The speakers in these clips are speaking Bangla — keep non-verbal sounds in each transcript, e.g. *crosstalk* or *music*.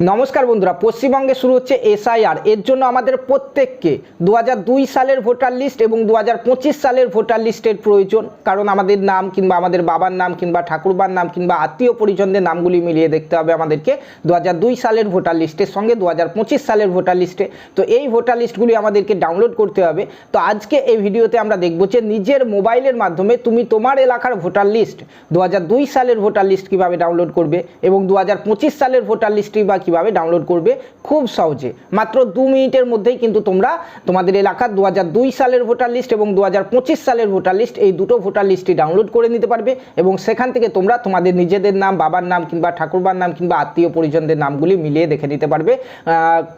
নমস্কার বন্ধুরা, পশ্চিমবঙ্গে শুরু হচ্ছে এসআইআর। এর জন্য আমাদের প্রত্যেককে দু হাজার দুই সালের ভোটার লিস্ট এবং দু হাজার পঁচিশ সালের ভোটার লিস্টের প্রয়োজন। কারণ আমাদের নাম কিংবা আমাদের বাবার নাম কিংবা ঠাকুরবার নাম কিংবা আত্মীয় পরিজনদের নামগুলি মিলিয়ে দেখতে হবে আমাদেরকে দু হাজার দুই সালের ভোটার লিস্টের সঙ্গে দু হাজার পঁচিশ সালের ভোটার লিস্টে। তো এই ভোটার লিস্টগুলি আমাদেরকে ডাউনলোড করতে হবে। তো আজকে এই ভিডিওতে আমরা দেখব যে নিজের মোবাইলের মাধ্যমে তুমি তোমার এলাকার ভোটার লিস্ট দু হাজার দুই সালের ভোটার লিস্ট কীভাবে ডাউনলোড করবে এবং দু হাজার পঁচিশ সালের ভোটার লিস্টটি বা কীভাবে ডাউনলোড করবে? খুব সহজে। মাত্র দু মিনিটের মধ্যেই কিন্তু তোমরা তোমাদের এলাকার দু হাজার দুই সালের ভোটার লিস্ট এবং দু হাজার পঁচিশ সালের ভোটার লিস্ট এই দুটো ভোটার লিস্টটি ডাউনলোড করে নিতে পারবে এবং সেখান থেকে তোমরা তোমাদের নিজেদের নাম, বাবার নাম কিংবা ঠাকুরবার নাম কিংবা আত্মীয় পরিজনদের নামগুলি মিলিয়ে দেখে নিতে পারবে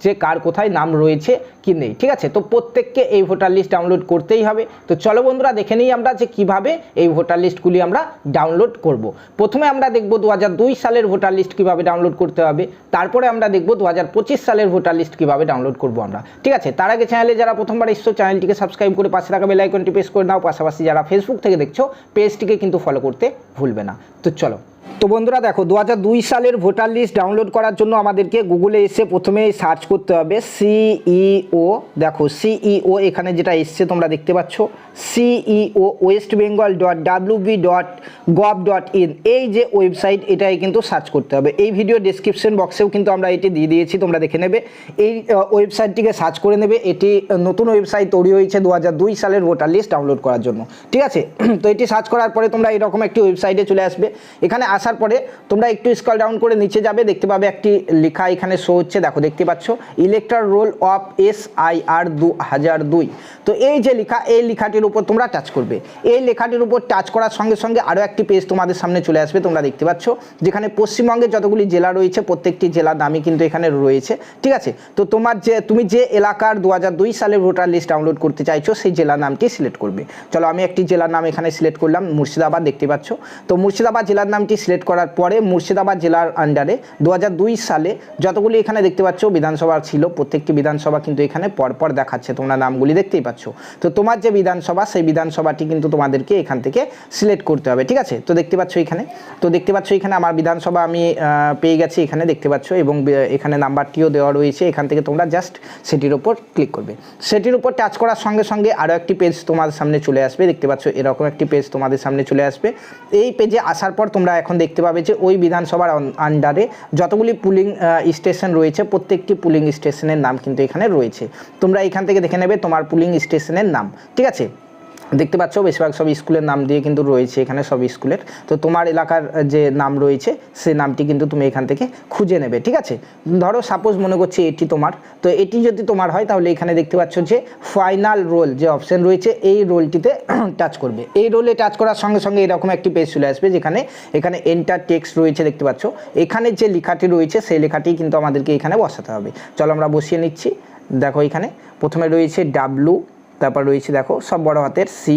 যে কার কোথায় নাম রয়েছে কি নেই, ঠিক আছে? তো প্রত্যেককে এই ভোটার লিস্ট ডাউনলোড করতেই হবে। তো চলো বন্ধুরা, দেখে নিই আমরা যে কীভাবে এই ভোটার লিস্টগুলি আমরা ডাউনলোড করব। প্রথমে আমরা দেখব দু হাজার দুই সালের ভোটার লিস্ট কীভাবে ডাউনলোড করতে হবে, তারপরে আমরা দেখব দু হাজার পঁচিশ সালের ভোটার লিস্ট কীভাবে ডাউনলোড করব আমরা। ঠিক আছে? তার আগে চ্যানেলে যারা প্রথমবার এসছো চ্যানেলটিকে সাবস্ক্রাইব করে পাশে থাকা বেল আইকনটি প্রেস করে নাও। পাশাপাশি যারা ফেসবুক থেকে দেখছ পেজটিকে কিন্তু ফলো করতে ভুলবে না। তো চলো। তো বন্ধুরা দেখো দু হাজার দুই সালের ভোটার লিস্ট ডাউনলোড করার জন্য আমাদেরকে গুগলে এসে প্রথমে সার্চ করতে হবে সিইও দেখো সিইও এখানে যেটা এসছে তোমরা দেখতে পাচ্ছ। CEO West Bengal dot WB dot gov dot in এই যে ওয়েবসাইট এটাই কিন্তু সার্চ করতে হবে। এই ভিডিও ডিসক্রিপশন বক্সেও কিন্তু আমরা এটি দিয়ে দিয়েছি, তোমরা দেখে নেবে। এই ওয়েবসাইটটিকে সার্চ করে নেবে। এটি নতুন ওয়েবসাইট তৈরি হয়েছে দু হাজার দুই সালের ভোটার লিস্ট ডাউনলোড করার জন্য। ঠিক আছে? *clears throat* তো এটি সার্চ করার পরে তোমরা এরকম একটি ওয়েবসাইটে চলে আসবে। এখানে আসার পরে তোমরা একটু স্কল ডাউন করে নিচে যাবে, দেখতে পাবে একটি লেখা এখানে শো হচ্ছে। দেখো, দেখতে পাচ্ছ? Electoral roll of S I R দু হাজার দুই। তো এই যে লেখা, এই লেখাটির উপর তোমরা টাচ করবে। এই লেখাটির উপর টাচ করার সঙ্গে সঙ্গে আরও একটি পেজ তোমাদের সামনে চলে আসবে, তোমরা দেখতে পাচ্ছ। যেখানে পশ্চিমবঙ্গে যতগুলি জেলা রয়েছে, প্রত্যেকটি জেলার নামই কিন্তু এখানে রয়েছে, ঠিক আছে? তো তোমার যে, তুমি যে এলাকার দু সালের ভোটার লিস্ট ডাউনলোড করতে চাইছো, সেই জেলার নামটি সিলেক্ট করবে। চলো, আমি একটি জেলার নাম এখানে সিলেক্ট করলাম, মুর্শিদাবাদ, দেখতে পাচ্ছ। তো মুর্শিদাবাদ জেলার নামটি সিলেক্ট করার পরে, মুর্শিদাবাদ জেলার আন্ডারে দু হাজার দুই সালে যতগুলি এখানে দেখতে পাচ্ছ, বিধানসভা ছিল, প্রত্যেকটি বিধানসভা কিন্তু এখানে পরপর দেখাচ্ছে, তোমরা নামগুলি দেখতেই পাচ্ছ। তো তোমার যে বিধানসভা, সেই বিধানসভাটি কিন্তু তোমাদেরকে এখান থেকে সিলেক্ট করতে হবে, ঠিক আছে? তো দেখতে পাচ্ছ এখানে। তো দেখতে পাচ্ছ এখানে আমার বিধানসভা আমি পেয়ে গেছি এখানে, দেখতে পাচ্ছ, এবং এখানে নাম্বারটিও দেওয়া রয়েছে। এখান থেকে তোমরা জাস্ট সেটির উপর ক্লিক করবে। সেটির উপর টাচ করার সঙ্গে সঙ্গে আরও একটি পেজ তোমার সামনে চলে আসবে। দেখতে পাচ্ছ, এরকম একটি পেজ তোমাদের সামনে চলে আসবে। এই পেজে আসার পর তোমরা এখন দেখতে পাবে যে, ওই বিধানসভার আন্ডারে যতগুলি পুলিং স্টেশন রয়েছে, প্রত্যেকটি পুলিং স্টেশনের নাম কিন্তু এখানে রয়েছে। তোমরা এখান থেকে দেখে নেবে তোমার পুলিং স্টেশনের নাম। ঠিক আছে? দেখতে পাচ্ছ, বেশিরভাগ সব স্কুলের নাম দিয়ে কিন্তু রয়েছে এখানে সব স্কুলের। তো তোমার এলাকার যে নাম রয়েছে, সে নামটি কিন্তু তুমি এখান থেকে খুঁজে নেবে, ঠিক আছে? ধরো সাপোজ মনে করছি এটি তোমার, তো এটি যদি তোমার হয়, তাহলে এখানে দেখতে পাচ্ছ যে ফাইনাল রোল যে অপশন রয়েছে, এই রোলটিতে টাচ *clears throat* করবে। এই রোলে টাচ করার সঙ্গে সঙ্গে এরকম একটি পেজ চলে আসবে, যেখানে, এখানে এন্টার টেক্সট রয়েছে দেখতে পাচ্ছ। এখানে যে লেখাটি রয়েছে, সেই লেখাটি কিন্তু আমাদেরকে এখানে বসাতে হবে। চলো আমরা বসিয়ে নিচ্ছি। দেখো এখানে, প্রথমে রয়েছে ডাব্লু তারপর রয়েছে দেখো সব বড় হাতের সি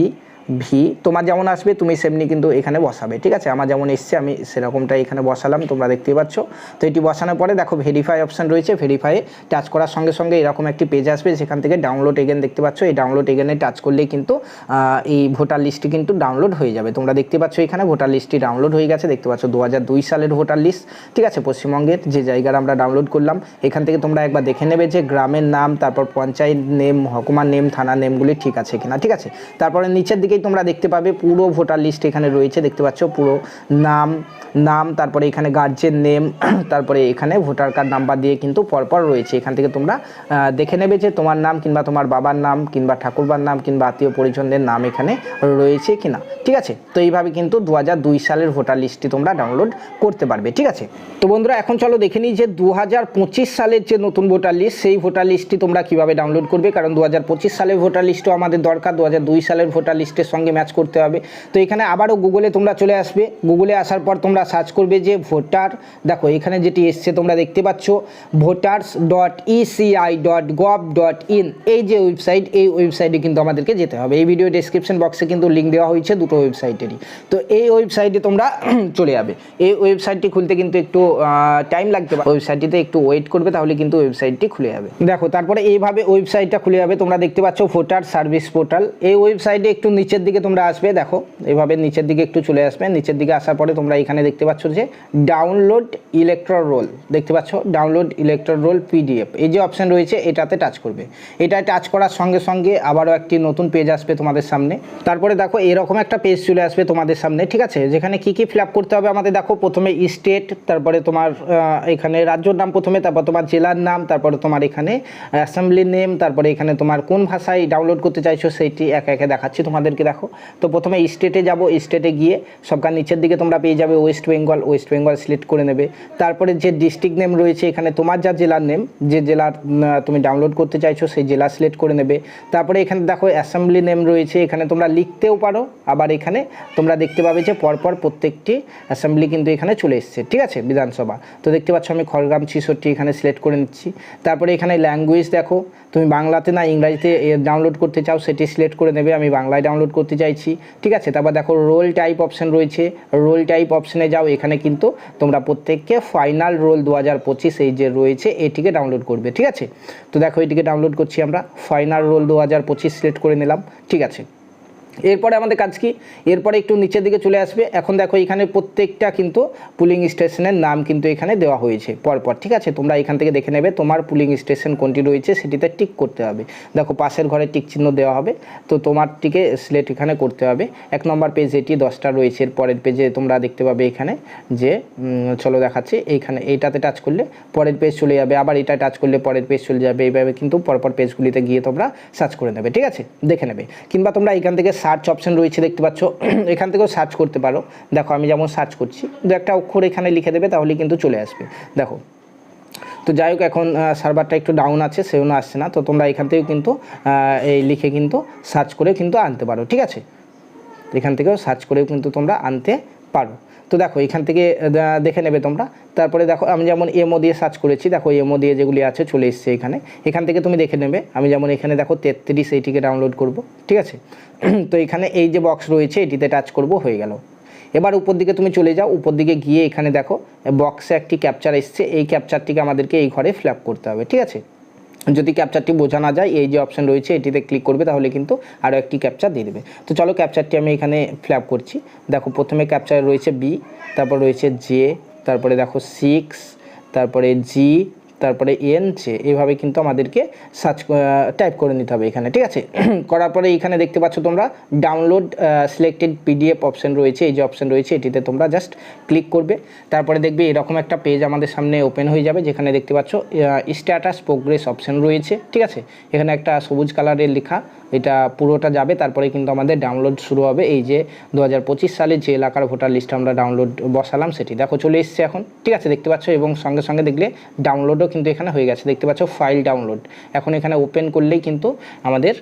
ভি তোমার যেমন আসবে, তুমি সেমনি কিন্তু এখানে বসাবে, ঠিক আছে? আমার যেমন এসছে, আমি সেরকমটাই এখানে বসালাম, তোমরা দেখতেই পাচ্ছ। তো এটি বসানোর পরে দেখো ভেরিফাই অপশন রয়েছে ভেরিফাই টাচ করার সঙ্গে সঙ্গে এরকম একটি পেজ আসবে সেখান থেকে ডাউনলোড এগেন দেখতে পাচ্ছ। এই ডাউনলোড এগেনে টাচ করলেই কিন্তু এই ভোটার লিস্টটি কিন্তু ডাউনলোড হয়ে যাবে। তোমরা দেখতে পাচ্ছ এখানে ভোটার লিস্টটি ডাউনলোড হয়ে গেছে, দেখতে পাচ্ছ দু হাজার দুই সালের ভোটার লিস্ট ঠিক আছে? পশ্চিমবঙ্গের যে জায়গার আমরা ডাউনলোড করলাম, এখান থেকে তোমরা একবার দেখে নেবে যে গ্রামের নাম, তারপর পঞ্চায়েত নেম হকুমার নেম থানা নেমগুলি ঠিক আছে কিনা, ঠিক আছে? তারপরে নিচের দিকেই তোমরা দেখতে পাবে পুরো ভোটার লিস্ট এখানে রয়েছে, দেখতে পাচ্ছ পুরো নাম নাম, তারপরে এখানে গার্জেন নেম *clears throat* তারপরে এখানে ভোটার কার্ড নাম্বার দিয়ে কিন্তু পরপর রয়েছে। এখান থেকে তোমরা দেখে নেবে যে তোমার নাম কিংবা তোমার বাবার নাম কিংবা ঠাকুরবার নাম কিংবা আত্মীয় পরিজনদের নাম এখানে রয়েছে কিনা। ঠিক আছে? তো এইভাবে কিন্তু দু হাজার দুই সালের ভোটার লিস্টটি তোমরা ডাউনলোড করতে পারবে। ঠিক আছে? তো বন্ধুরা, এখন চলো দেখে নিই যে দু হাজার পঁচিশ সালের যে নতুন ভোটার লিস্ট সেই ভোটার লিস্টটি তোমরা কীভাবে ডাউনলোড করবে? কারণ দু হাজার পঁচিশ সালের ভোটার লিস্টও আমাদের দরকার। দু হাজার দুই সালের ভোটার লিস্টের সঙ্গে ম্যাচ করতে হবে। তো এখানে আবারও গুগলে তোমরা চলে আসবে। গুগলে আসার পর তোমরা সার্চ করবে যে ভোটার দেখো এখানে যেটি এসছে তোমরা দেখতে পাচ্ছ voters dot ECI dot gov dot in এই যে ওয়েবসাইট এই ওয়েবসাইটে কিন্তু আমাদেরকে যেতে হবে। এই ভিডিও ডেসক্রিপশন বক্সে কিন্তু লিঙ্ক দেওয়া হয়েছে দুটো ওয়েবসাইটেরই তো এই ওয়েবসাইটে তোমরা *clears throat* চলে যাবে। এই ওয়েবসাইটটি খুলতে কিন্তু একটু টাইম লাগতে পারে। ওয়েবসাইটটিতে একটু ওয়েট করবে, তাহলে কিন্তু ওয়েবসাইটটি খুলে যাবে। দেখো, তারপরে এইভাবে ওয়েবসাইটটা খুলে যাবে। তোমরা দেখতে পাচ্ছ ভোটার সার্ভিস পোর্টাল এই ওয়েবসাইটে একটু নিচে নিচের দিকে তোমরা আসবে, দেখো, এভাবে নিচের দিকে একটু চলে আসবে, নিচের দিকে আসার পরে তোমরা এখানে দেখতে পাচ্ছ যে ডাউনলোড ইলেকট্রো রোল দেখতে পাচ্ছ ডাউনলোড ইলেকট্রো রোল পিডিএফ এই যে অপশন রয়েছে এটাতে টাচ করবে, এটা টাচ করার সঙ্গে সঙ্গে আবারও একটি নতুন পেজ আসবে তোমাদের সামনে, তারপরে দেখো এরকম একটা পেজ চলে আসবে তোমাদের সামনে, ঠিক আছে, যেখানে কি কি ফিল করতে হবে আমাদের, দেখো, প্রথমে স্টেট তারপরে তোমার এখানে রাজ্যর নাম প্রথমে, তারপর তোমার জেলার নাম, তারপরে তোমার এখানে অ্যাসেম্বলি নেম তারপরে এখানে তোমার কোন ভাষায় ডাউনলোড করতে চাইছো সেইটি একে একে দেখাচ্ছি তোমাদেরকে দেখো। তো প্রথমে স্টেটে যাব স্টেটে গিয়ে সবকার নিচের দিকে তোমরা পেয়ে যাবে West Bengal West Bengal select করে নেবে। তারপরে যে ডিস্ট্রিক্ট নেম রয়েছে এখানে তোমার যা জেলার নেম যে জেলার তুমি ডাউনলোড করতে চাইছো সেই জেলা সিলেক্ট করে নেবে। তারপরে এখানে দেখো অ্যাসেম্বলি নেম রয়েছে, এখানে তোমরা লিখতেও পারো। আবার এখানে তোমরা দেখতে পাবে যে পরপর প্রত্যেকটি অ্যাসেম্বলি কিন্তু এখানে চলে এসছে, ঠিক আছে, বিধানসভা। তো দেখতে পাচ্ছ আমি খড়গ্রাম ছিষট্টি এখানে সিলেক্ট করে নিচ্ছি। তারপরে এখানে ল্যাঙ্গুয়েজ দেখো, তুমি বাংলাতে না ইংরাজিতে ডাউনলোড করতে চাও সেটি সিলেক্ট করে নেবে। আমি বাংলায় ডাউনলোড করতে চাইছি। ঠিক আছে? তারপর দেখো রোল টাইপ অপশন রয়েছে। রোল টাইপ অপশনে যাও, এখানে কিন্তু তোমরা প্রত্যেককে ফাইনাল রোল দু হাজার পঁচিশ এই যে রয়েছে, এটিকে ডাউনলোড করবে। ঠিক আছে? তো দেখো, এটিকে ডাউনলোড করছি আমরা। ফাইনাল রোল দু হাজার পঁচিশ সিলেক্ট করে নিলাম। ঠিক আছে? এরপরে আমাদের কাজ কি? এরপরে একটু নিচের দিকে চলে আসবে। এখন দেখো এখানে প্রত্যেকটা কিন্তু পুলিং স্টেশনের নাম কিন্তু এখানে দেওয়া হয়েছে পরপর, ঠিক আছে? তোমরা এখান থেকে দেখে নেবে, তোমার পুলিং স্টেশন কোনটি রয়েছে সেটিতে টিক করতে হবে। দেখো পাশের ঘরে টিক চিহ্ন দেওয়া হবে, তো তোমারটিকে সিলেক্ট এখানে করতে হবে। এক নম্বর পেজ এটি, দশটা রয়েছে, এর পরের পেজে তোমরা দেখতে পাবে এখানে যে চলো দেখাচ্ছি, এইখানে, এইটাতে টাচ করলে পরের পেজ চলে যাবে, আবার এটা টাচ করলে পরের পেজ চলে যাবে, এইভাবে কিন্তু পরপর পেজগুলিতে গিয়ে তোমরা সার্চ করে নেবে, ঠিক আছে? দেখে নেবে। কিংবা তোমরা এখান থেকে সার্চ অপশন রয়েছে, দেখতে পাচ্ছ। *clears throat* এখান থেকেও সার্চ করতে পারো। দেখো, আমি যেমন সার্চ করছি, দু একটা অক্ষর এখানে লিখে দেবে তাহলে কিন্তু চলে আসবে। দেখো, তো যাই হোক, এখন সার্ভারটা একটু ডাউন আছে সেও আসছে না। তো তোমরা এখান থেকেও কিন্তু এই লিখে কিন্তু সার্চ করে কিন্তু আনতে পারো, ঠিক আছে? এখান থেকেও সার্চ করেও কিন্তু তোমরা আনতে পারো। তো দেখো, এখান থেকে দেখে নেবে তোমরা। তারপরে দেখো, আমি যেমন এমও দিয়ে সার্চ করেছি, দেখো এমও দিয়ে যেগুলি আছে চলে এসছে এখানে। এখান থেকে তুমি দেখে নেবে। আমি যেমন এখানে দেখো তেত্রিশ এইটিকে ডাউনলোড করব, ঠিক আছে? *clears throat* তো এখানে এই যে বক্স রয়েছে, এটিতে টাচ করব, হয়ে গেল। এবার উপর দিকে তুমি চলে যাও, উপর দিকে গিয়ে এখানে দেখো বক্সে একটি ক্যাপচার এসছে। এই ক্যাপচারটিকে আমাদেরকে এই ঘরে ফিল করতে হবে, ঠিক আছে? যদি ক্যাপচারটি বোঝা না যায়, এই যে অপশান রয়েছে, এটিতে ক্লিক করবে, তাহলে কিন্তু আরও একটি ক্যাপচার দিয়ে দেবে। তো চলো ক্যাপচারটি আমি এখানে ফ্ল্যাপ করছি। দেখো, প্রথমে ক্যাপচার রয়েছে বি তারপর রয়েছে জে তারপরে দেখো সিক্স তারপরে জি তারপরে এন জে এভাবে কিন্তু আমাদেরকে সার্চ টাইপ করে নিতে হবে এখানে, ঠিক আছে? *clears throat* করার পরে এখানে দেখতে পাচ্ছ তোমরা ডাউনলোড সিলেক্টেড পিডিএফ অপশন রয়েছে, এই যে অপশন রয়েছে, এটিতে তোমরা জাস্ট ক্লিক করবে। তারপরে দেখবে এরকম একটা পেজ আমাদের সামনে ওপেন হয়ে যাবে, যেখানে দেখতে পাচ্ছ স্ট্যাটাস প্রোগ্রেস অপশন রয়েছে, ঠিক আছে? এখানে একটা সবুজ কালারের লেখা, এটা পুরোটা যাবে, তারপরে কিন্তু আমাদের ডাউনলোড শুরু হবে। এই যে দু হাজার পঁচিশ সালে যে এলাকার ভোটার লিস্ট আমরা ডাউনলোড বসালাম, সেটি দেখো চলে এসছে এখন, ঠিক আছে? দেখতে পাচ্ছ, এবং সঙ্গে সঙ্গে দেখলে ডাউনলোডও কিন্তু এখানে হয়ে গেছে। দেখতে পাচ্ছ ফাইল ডাউনলোড এখন এখানে ওপেন করলেই কিন্তু আমাদের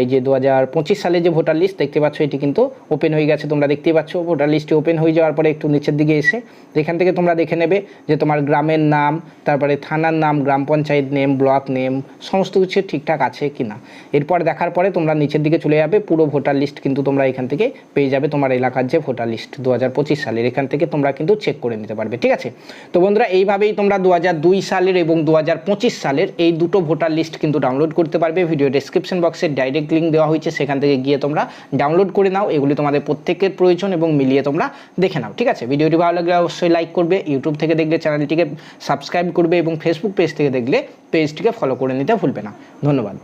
এই যে দু হাজার পঁচিশ সালে যে ভোটার লিস্ট দেখতে পাচ্ছ, এটি কিন্তু ওপেন হয়ে গেছে। তোমরা দেখতেই পাচ্ছ ভোটার লিস্টে ওপেন হয়ে যাওয়ার পরে একটু নিচের দিকে এসে এখান থেকে তোমরা দেখে নেবে যে তোমার গ্রামের নাম, তারপরে থানার নাম, গ্রাম পঞ্চায়েত নেম ব্লক নেম সমস্ত কিছু ঠিকঠাক আছে কি না এরপর দেখার পরে তোমরা নিচের দিকে চলে যাবে, পুরো ভোটার লিস্ট কিন্তু তোমরা এখান থেকে পেয়ে যাবে তোমার এলাকার যে ভোটার লিস্ট দু হাজার পঁচিশ সালের। এখান থেকে তোমরা কিন্তু চেক করে নিতে পারবে, ঠিক আছে? তো বন্ধুরা, এইভাবেই তোমরা দু হাজার দুই সালের এবং দু হাজার পঁচিশ সালের এই দুটো ভোটার লিস্ট কিন্তু ডাউনলোড করতে পারবে। ভিডিও ডিসক্রিপশন বক্সে ডাইরেক্ট লিঙ্ক দেওয়া হয়েছে, সেখান থেকে গিয়ে তোমরা ডাউনলোড করে নাও। এগুলি তোমাদের প্রত্যেকের প্রয়োজন এবং মিলিয়ে তোমরা দেখে নাও, ঠিক আছে? ভিডিওটি ভালো লাগলে অবশ্যই লাইক করবে ইউটিউব থেকে দেখলে চ্যানেলটিকে সাবস্ক্রাইব করবে এবং ফেসবুক পেজ থেকে দেখলে পেজটিকে ফলো করে নিতে ভুলবে না। ধন্যবাদ।